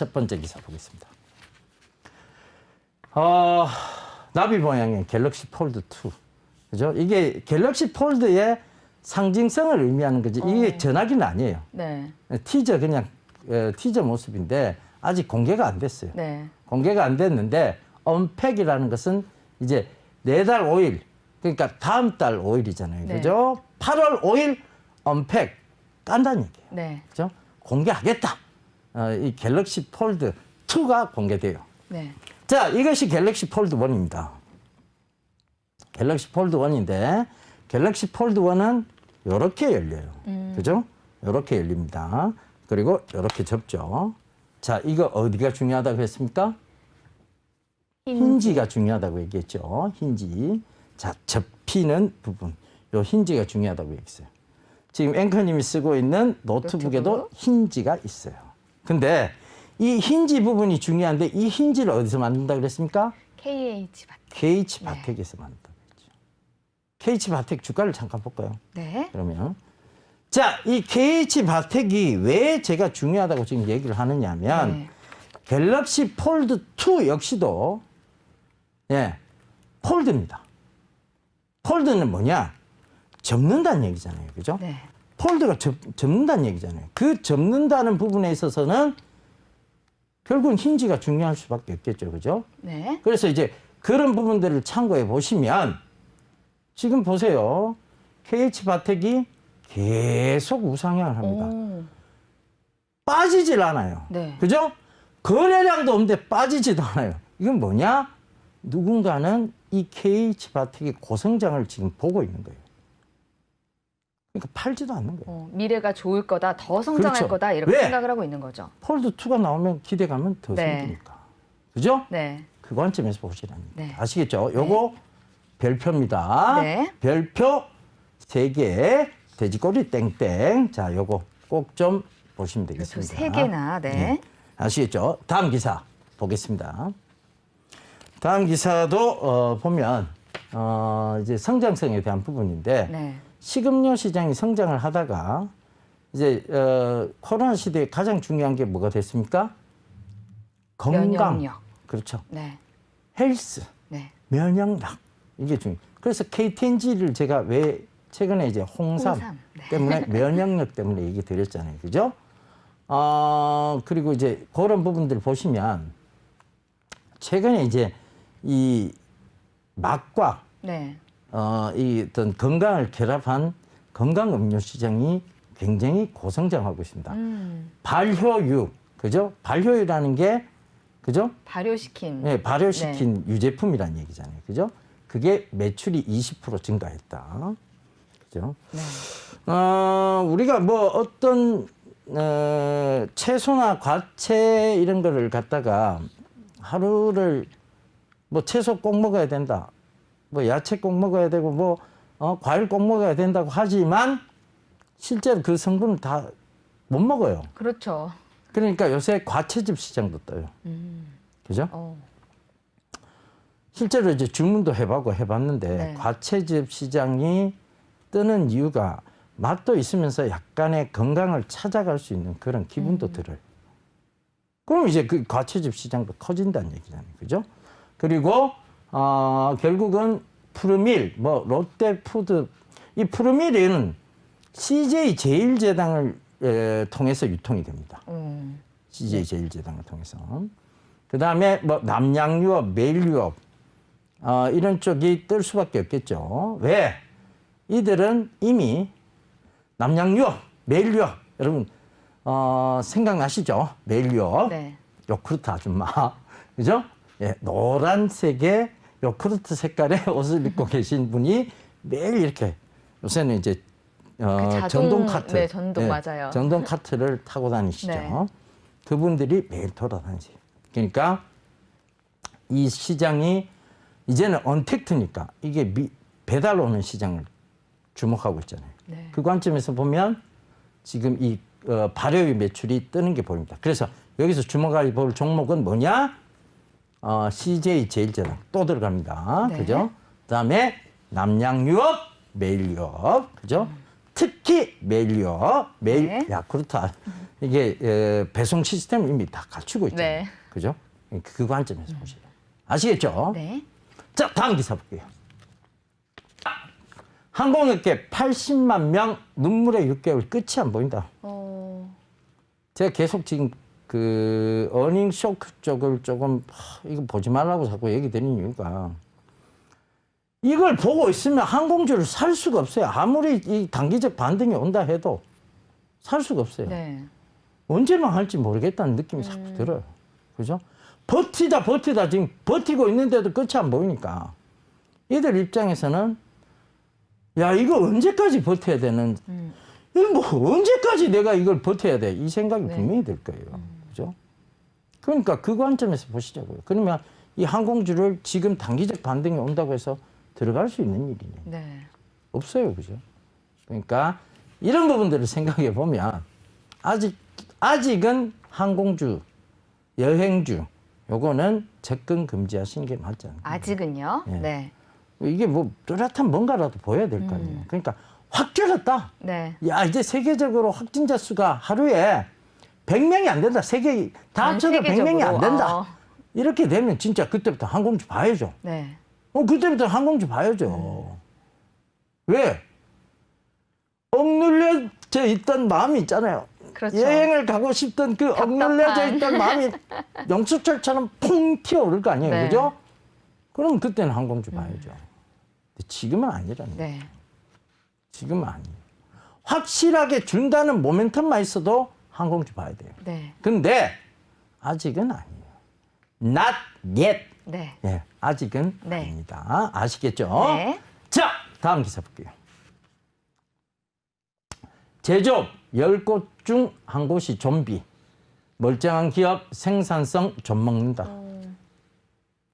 첫 번째 기사 보겠습니다. 어, 나비 모양의 갤럭시 폴드 2. 그죠? 이게 갤럭시 폴드의 상징성을 의미하는 거지. 이게 전화기는 아니에요. 네. 티저 그냥 어, 티저 모습인데 아직 공개가 안 됐어요. 네. 공개가 안 됐는데 언팩이라는 것은 이제 네달 5일 그러니까 다음 달 5일이잖아요. 네. 그죠? 8월 5일 언팩 깐다는 얘기예요. 네. 그죠? 공개하겠다. 어, 이 갤럭시 폴드 2가 공개돼요. 네. 자, 이것이 갤럭시 폴드 1입니다. 갤럭시 폴드 1인데 갤럭시 폴드 1은 이렇게 열려요. 그죠? 이렇게 열립니다. 그리고 이렇게 접죠. 자, 이거 어디가 중요하다고 했습니까? 힌지 가 중요하다고 얘기했죠. 힌지. 자, 접히는 부분. 요 힌지가 중요하다고 얘기했어요. 지금 앵커님이 쓰고 있는 노트북에도 노트북? 힌지가 있어요. 근데 이 힌지 부분이 중요한데 이 힌지를 어디서 만든다 그랬습니까? KH 밭. KH 바텍에서 만든다고 했죠. KH 바텍 주가를 잠깐 볼까요? 네. 그러면 자, 이 KH 바텍이 왜 제가 중요하다고 지금 얘기를 하느냐면 네. 갤럭시 폴드 2 역시도 예, 폴드입니다. 폴드는 뭐냐? 접는다는 얘기잖아요. 그죠? 네. 폴드가 접, 접는다는 얘기잖아요. 그 접는다는 부분에 있어서는 결국은 힌지가 중요할 수밖에 없겠죠. 그죠? 네. 그래서 이제 그런 부분들을 참고해 보시면 지금 보세요. KH 바텍이 계속 우상향을 합니다. 오. 빠지질 않아요. 네. 그죠? 거래량도 없는데 빠지지도 않아요. 이건 뭐냐? 누군가는 이 KH 바텍의 고성장을 지금 보고 있는 거예요. 그러니까 팔지도 않는 거예요. 어, 미래가 좋을 거다, 더 성장할 그렇죠. 거다 이렇게 왜? 생각을 하고 있는 거죠. 폴드 2가 나오면 기대감은 더 네. 생기니까. 그죠? 네. 그 관점에서 보시라는 네. 네. 아시겠죠? 요거 별표입니다. 네. 별표 세 개, 돼지꼬리 땡땡. 자, 요거 꼭 좀 보시면 저 되겠습니다. 세 개나 네. 아시겠죠? 다음 기사 보겠습니다. 다음 기사도 어, 보면 어, 이제 성장성에 대한 부분인데 네. 식음료 시장이 성장을 하다가 이제 어, 코로나 시대에 가장 중요한 게 뭐가 됐습니까? 건강. 면역력. 그렇죠. 네. 헬스, 네. 면역력 이게 중요. 그래서 KTNG를 제가 왜 최근에 이제 홍삼, 홍삼, 네. 때문에 면역력 때문에 얘기 드렸잖아요, 그죠? 어 그리고 이제 그런 부분들 보시면 최근에 이제 이 맛과 네. 어, 이 어떤 건강을 결합한 건강 음료 시장이 굉장히 고성장하고 있습니다. 음. 발효유, 그죠? 발효유라는 게 그죠? 발효시킨. 네, 발효시킨 유제품이라는 얘기잖아요. 그죠? 그게 매출이 20% 증가했다. 그죠? 네. 어, 우리가 뭐 어떤 어, 채소나 과채 이런 거를 갖다가 하루를 뭐 채소 꼭 먹어야 된다. 뭐 야채 꼭 먹어야 되고 뭐 어, 과일 꼭 먹어야 된다고 하지만 실제로 그 성분을 다 못 먹어요. 그렇죠. 그러니까 요새 과채즙 시장도 떠요. 음. 그죠? 어. 실제로 이제 주문도 해보고 해봤는데 네. 과채즙 시장이 뜨는 이유가 맛도 있으면서 약간의 건강을 찾아갈 수 있는 그런 기분도 음. 들어요. 그럼 이제 그 과채즙 시장도 커진다는 얘기잖아요. 그죠? 그리고 어, 결국은 푸르밀, 뭐 롯데푸드 이 푸르밀은 CJ 제일제당을 에, 통해서 유통이 됩니다. 음. CJ 제일제당을 통해서. 그 다음에 뭐 남양유업, 메일유업 어, 이런 쪽이 뜰 수밖에 없겠죠. 왜? 이들은 이미 남양유업, 메일유업 여러분 어, 생각나시죠? 메일유업, 네. 요크루트 아줌마, 그죠? 예, 노란색의 요크루트 색깔의 옷을 입고 계신 분이 매일 이렇게 요새는 이제 어, 그 자동- 전동 카트, 네, 전동 맞아요. 전동 카트를 타고 다니시죠. 네. 그분들이 매일 돌아다니세요. 그러니까 이 시장이 이제는 언택트니까 이게 미- 배달 오는 시장을 주목하고 있잖아요. 네. 그 관점에서 보면 지금 이 어, 발효유 매출이 뜨는 게 보입니다. 그래서 여기서 주목할 볼 종목은 뭐냐? 어, CJ 제일제당 또 들어갑니다. 네. 그죠? 그다음에 남양유업, 메일유업, 그죠? 특히 메일리어, 메일 네. 야쿠르트 이게 에, 배송 시스템을 이미 다 갖추고 있잖아요. 네. 그죠? 그 관점에서 보시죠. 아시겠죠? 네. 자, 다음 기사 볼게요. 항공업계 80만 명 눈물의 6개월 끝이 안 보인다. 어, 제가 계속 지금 그 어닝 쇼크 쪽을 조금 하, 이거 보지 말라고 자꾸 얘기 드리는 이유가 이걸 보고 있으면 항공주를 살 수가 없어요. 아무리 이 단기적 반등이 온다 해도 살 수가 없어요. 네. 언제만 할지 모르겠다는 느낌이 자꾸 들어요. 그죠? 버티다 버티다 지금 버티고 있는데도 끝이 안 보이니까 이들 입장에서는 야 이거 언제까지 버텨야 되는 이거 뭐 언제까지 내가 이걸 버텨야 돼 이 생각이 네. 분명히 들 거예요. 그죠? 그러니까 그 관점에서 보시자고요. 그러면 이 항공주를 지금 단기적 반등이 온다고 해서 들어갈 수 있는 일이냐? 네. 없어요. 그죠? 그러니까 이런 부분들을 생각해 보면 아직 아직은 항공주, 여행주 요거는 접근 금지하시는 게 맞지 않을까? 아직은요. 예. 네. 이게 뭐 뚜렷한 뭔가라도 보여야 될 거 아니에요. 그러니까 확 줄었다. 네. 야, 이제 세계적으로 확진자 수가 하루에 100명이 안 된다. 세계 다 전 합쳐도 100명이 안 세계적으로, 된다. 어. 이렇게 되면 진짜 그때부터 항공주 봐야죠. 네. 어, 그때부터 항공주 봐야죠. 왜? 억눌려져 있던 마음이 있잖아요. 그렇죠. 여행을 가고 싶던 그 억눌려져 있던 마음이 영수철처럼 퐁 튀어오를 거 아니에요. 네. 그죠? 그럼 그때는 항공주 봐야죠. 근데 지금은 아니라는 거예요. 네. 지금은 아니에요. 확실하게 준다는 모멘텀만 있어도 항공주 봐야 돼요. 네. 근데 아직은 아니에요. Not yet. 네. 예, 아직은 네. 아닙니다. 아시겠죠? 네. 자, 다음 기사 볼게요. 제조업 10곳 중 한 곳이 좀비. 멀쩡한 기업 생산성 좀 먹는다.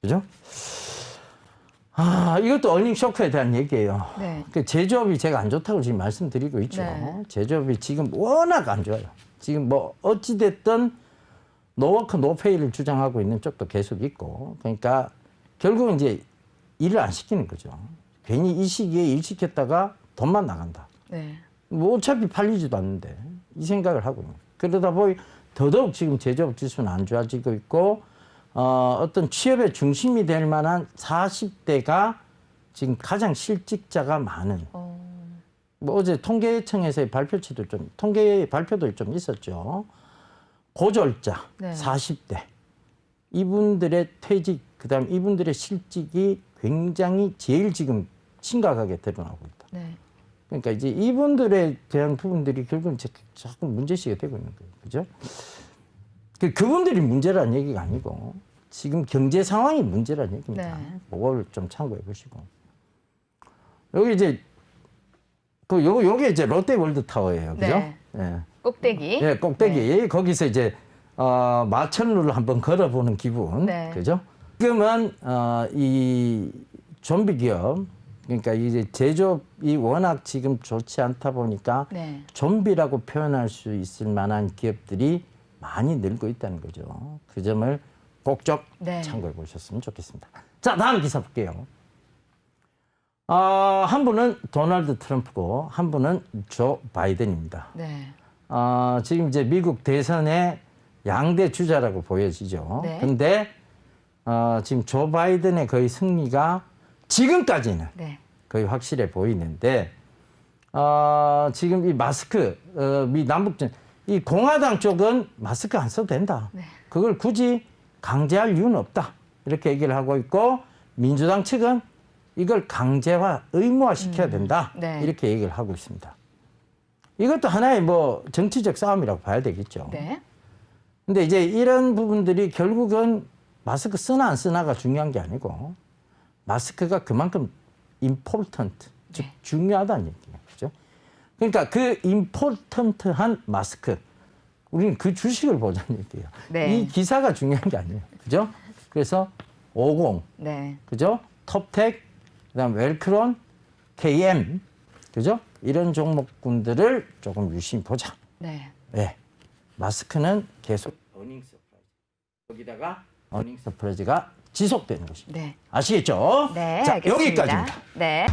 그죠? 아, 이것도 어닝 쇼크에 대한 얘기예요. 네. 그 제조업이 제가 안 좋다고 지금 말씀드리고 있죠. 네. 제조업이 지금 워낙 안 좋아요. 지금 뭐 어찌됐든 노워크 노페이를 주장하고 있는 쪽도 계속 있고 그러니까 결국은 이제 일을 안 시키는 거죠. 괜히 이 시기에 일 시켰다가 돈만 나간다. 네. 뭐 어차피 팔리지도 않는데 이 생각을 하고 있는 거예요. 그러다 보니 더더욱 지금 제조업 지수는 안 좋아지고 있고 어, 어떤 취업의 중심이 될 만한 40대가 지금 가장 실직자가 많은 어, 뭐 어제 통계청에서의 발표치도 좀 통계 발표도 좀 있었죠. 고졸자 네. 40대 이분들의 퇴직 그다음 이분들의 실직이 굉장히 제일 지금 심각하게 드러나고 있다. 네. 그러니까 이제 이분들에 대한 부분들이 결국은 자- 자꾸 문제시가 되고 있는 거예요. 그죠? 그- 그분들이 문제라는 얘기가 아니고 지금 경제 상황이 문제라는 얘기입니다. 네. 그걸 좀 참고해 보시고. 여기 이제 그 요, 요게 이제 롯데월드 타워예요. 그죠? 네. 예. 꼭대기. 예, 꼭대기. 거기서 이제 어, 마천루를 한번 걸어보는 기분. 네. 그죠? 지금은 어, 이 좀비 기업 그러니까 이제 제조업이 워낙 지금 좋지 않다 보니까 네. 좀비라고 표현할 수 있을 만한 기업들이 많이 늘고 있다는 거죠. 그 점을 꼭좀 네. 참고해 보셨으면 좋겠습니다. 자, 다음 기사 볼게요. 어, 한 분은 도널드 트럼프고 한 분은 조 바이든입니다. 네. 어, 지금 이제 미국 대선의 양대 주자라고 보여지죠. 네. 근데 어, 지금 조 바이든의 거의 승리가 지금까지는 네. 거의 확실해 보이는데 어, 지금 이 마스크 어, 미 남북전 이 공화당 쪽은 마스크 안 써도 된다. 네. 그걸 굳이 강제할 이유는 없다. 이렇게 얘기를 하고 있고 민주당 측은 이걸 강제화 의무화 시켜야 된다. 네. 이렇게 얘기를 하고 있습니다. 이것도 하나의 뭐 정치적 싸움이라고 봐야 되겠죠. 네. 근데 이제 이런 부분들이 결국은 마스크 쓰나 안 쓰나가 중요한 게 아니고 마스크가 그만큼 important, 즉 네. 중요하다는 얘기예요. 그러니까 그 important한 마스크 우리는 그 주식을 보자는 얘기예요. 네. 이 기사가 중요한 게 아니에요. 그죠? 그래서 50, 네. 그죠? 톱텍, 그다음 웰크론, KM, 그죠? 이런 종목군들을 조금 유심히 보자. 네. 네. 마스크는 계속 어닝 서프라이즈. 여기다가 어닝 서프라이즈가 지속되는 것입니다. 네. 아시겠죠? 네. 자, 알겠습니다. 여기까지입니다. 네.